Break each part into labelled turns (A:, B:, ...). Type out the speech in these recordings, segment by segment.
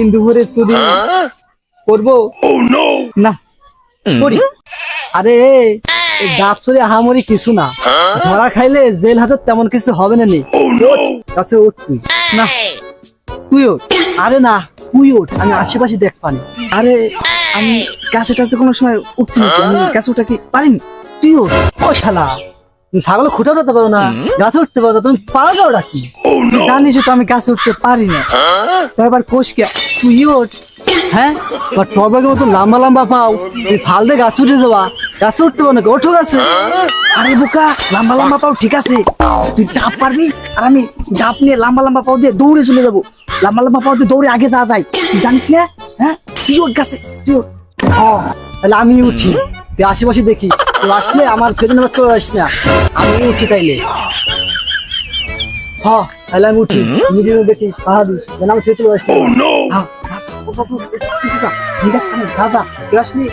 A: দিন দুপুরে চুরি করব? না করি। আরে ডাব চুরি আহামরি কিছু না। ধরা খাইলে জেল হাতে তেমন কিছু হবে না নি। ওঠ, কাছে উঠ তুই। না তুই ওঠ। আরে না তুই ওঠ আমি আশেপাশে দেখ পানি। আরে আমি কাছে টাছে কোনো সময় উঠছি না আমি কাছে উঠা কি পারিনি? তুই ওঠ। ও শালা। ছাগল খুঁটে উঠতে পারো না গাছে উঠতে পারো তুমি পারো না ওরা কি তুই জানিস তো আমি গাছে উঠতে পারি না। তো এবার কোষ তুই ওঠ। হ্যাঁ? বা টবের মতো লম্বা লম্বা পাও। তুই ফাল দিয়ে গাছ উঠে যাবা। গাছে উঠতে পারো না ওঠো গাছে। আরে বোকা লম্বা লম্বা পাও ঠিক আছে। তুই ডাব পারবি? আর আমি ডাব নিয়ে লম্বা লম্বা পাও দিয়ে দৌড়ে চলে যাব। লম্বা লম্বা পাও দিয়ে দৌড়ে আগে তুই জানিস না? হ্যাঁ? তুই ওঠ গাছে তুই ওঠ। তাহলে আমি উঠি। তুই আশেপাশে দেখিস। তুই আসলে আমার ফেরত নেবার চলে আসিস না আমি উঠি তাইলে হ্যাঁ তাহলে আমি উঠি নিজে দেখিস পাহা দিস যেন চলে আসি হ্যাঁ, যা, যা, ও বাবু, একটু ঠিক আছে, ঠিক আছে, আমি যা, যা, তুই আসলি?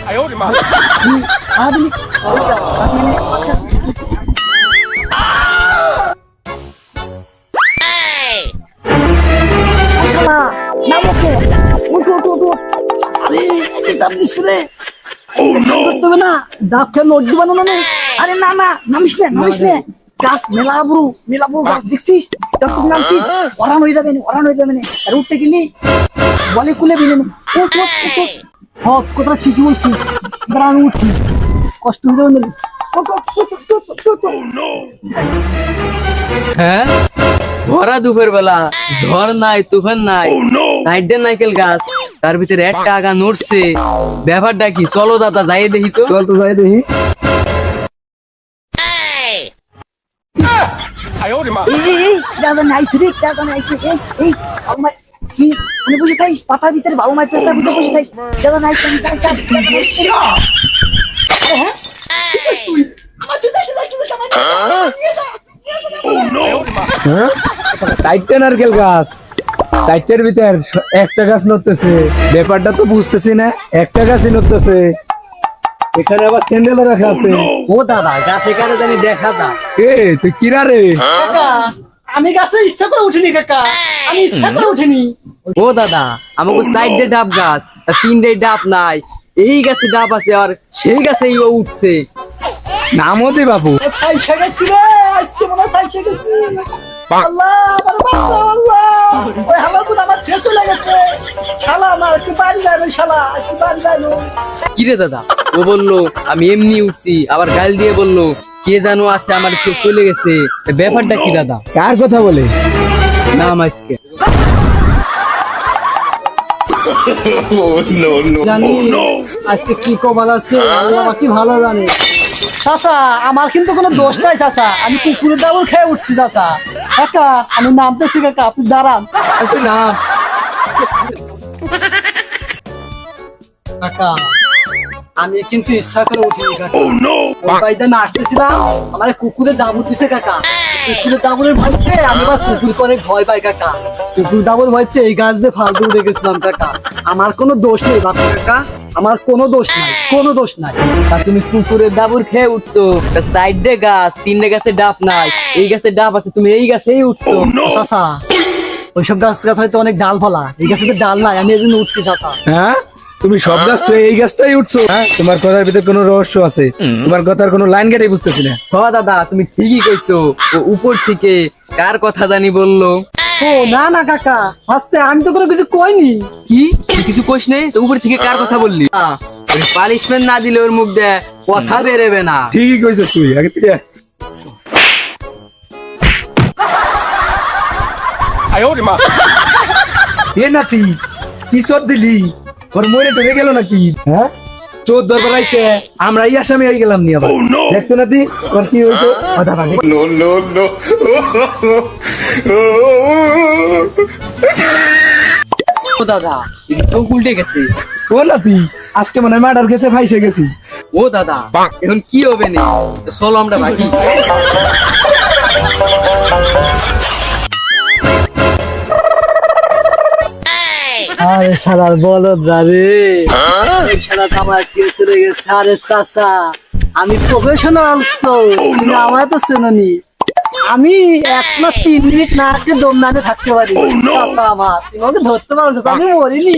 A: হুম, পাহা দিলি? এই যা, পাহা দিলি, আসে, আসে। ও শালা, নাম ওকে। উঠ, উঠ, উঠ, উঠ। আরে, দিস রে। এই করতে হবে না, ডাব খেয়ে নোট দিবা না মানে? আরে না না নামিস নে নামিস নে। গাছ মেলা বুড়ু গাছ দেখছিস? যতটুকু নামছিস ওরান হয়ে যাবে ওরান হয়ে যাবে আর উঠতে গেলি বলে কুলে বিনে উঠ উঠ উঠ উঠ। হক ঠিকই বলছিস। এবার উঠছি। কষ্ট হয়ে যাবে না উঠ, উঠ, উঠ, উঠ, উঠ, উঠ, উঠ, উঠ।
B: হ্যাঁ? ভরা দুপুর বেলা ঝড় নাই তুফান নাই। নাইডের নাইকেল গাছ। তার ভিতরে একটা আগা নড়ছে। ব্যাপারটা কি? চলো দাদা যাই দেখি তো।
A: চল তো যাই দেখি। দাদা রে দাদা এই কি? মানে বসে থাইস পাতার ভিতরে বাবু মাই পেশা ভিতরে বসে দাদা যাই যাই আরে হ্যাঁ? আমার
C: নারকেল গাছ। চারটের ভিতর একটা গাছ নড়তেছে। ব্যাপারটা তো বুঝতেছি না একটা গাছই নড়তেছে। এখানে আবার স্যান্ডেল রাখা আছে।
B: ও দাদা গাছে কারে জানি দেখা দা
C: এ তুই কিরা রে?
A: আমি গাছে ইচ্ছা করে উঠিনি কাকা। আমি ইচ্ছা করে উঠিনি।
B: ও দাদা আমাকে সাইডে ডাব গাছ আর তিনটে ডাব নাই। এই গাছে ডাব আছে আর সেই গাছে ও উঠছে।
C: নামও দে বাবু
A: ফাইসা গেছি রে আজকে মনে ফাইসা গেছি। আল্লাহ আমার
B: কিরে দাদা? ও বলল আমি এমনি উঠছি। আবার গাল দিয়ে বলল কে জানো আছে আমার কেউ চলে গেছে। ব্যাপারটা কি দাদা?
C: কার কথা বলে?
B: নাম আজকে।
A: জানি আজকে কি কমাল আছে আল্লাহ বাকি ভালো জানে। চাচা আমার কিন্তু কোনো দোষ নাই চাচা। আমি কুকুরের ডাবল খেয়ে উঠছি চাচা। কাকা আমি নামতেছি কাকা। আপনি দাঁড়ান।
B: আচ্ছা, না।
A: কাকা আমি কিন্তু ইচ্ছা করে উঠিনি কাকা। ওই বাড়িতে আমি আসতেছিলাম আমার কুকুরের দাবুর দিছে কাকা। কুকুরের দাবুরের ভয়তে আমি আবার কুকুর করে ভয় পাই কাকা। কুকুর দাবুর ভয়তে এই গাছ দিয়ে ফালতু উঠে গেছিলাম কাকা। আমার কোনো দোষ নেই বাপু কাকা আমার কোনো দোষ নাই কোনো দোষ নাই।
B: তা তুমি কুকুরের দাবুর খেয়ে উঠছো সাইড দে গাছ তিনটে গাছে ডাব নাই এই গাছে ডাব আছে তুমি এই গাছেই উঠছো।
A: চাচা ওইসব গাছ গাছ হয়তো অনেক ডাল ফলা এই গাছে তো ডাল নাই আমি এই জন্য উঠছি চাচা।
C: হ্যাঁ? তুমি সব গাছ তো এই গাছটাই উঠছো। হ্যাঁ তোমার কথার ভিতরে কোনো রহস্য আছে। তোমার কথার কোনো লাইন কেটে বুঝতেছি না।
B: হ দাদা তুমি ঠিকই কইছো। ও উপর থেকে কার কথা জানি বলল।
A: ও না না কাকা আস্তে আমি তো কোনো কিছু কইনি।
B: কি? তুই কিছু কইস নেই? তো উপর থেকে কার কথা বললি? পানিশমেন্ট না দিলে ওর মুখ দিয়ে কথা বেরোবে না।
C: ঠিকই কইছিস তুই আগে থেকে। এ নাতি কি চোর দিলি? ওর মরে গেল নাকি? হ্যাঁ? চোর দরবার আইসে আমরা এই আসামি হয়ে গেলাম নি আবার। দেখতো নাতি তোর কি হইতো ও
B: দাদা চোখ উল্টে গেছে।
C: ও নাতি আজকে মনে হয় মার্ডার গেছে ফাইসে গেছি।
B: ও দাদা এখন কি হবে না? তো চলো আমরা ভাগি
A: আরে শালার বলদ রে। এই শালা আমার কে চলে গেছে আরে চাচা আমি প্রফেশনাল তো তুমি আমার তো চেননি। আমি এক না তিন মিনিট না আগে দম থাকতে পারি। চাচা আমার তুমি আমাকে ধরতে পারছ আমি মরিনি।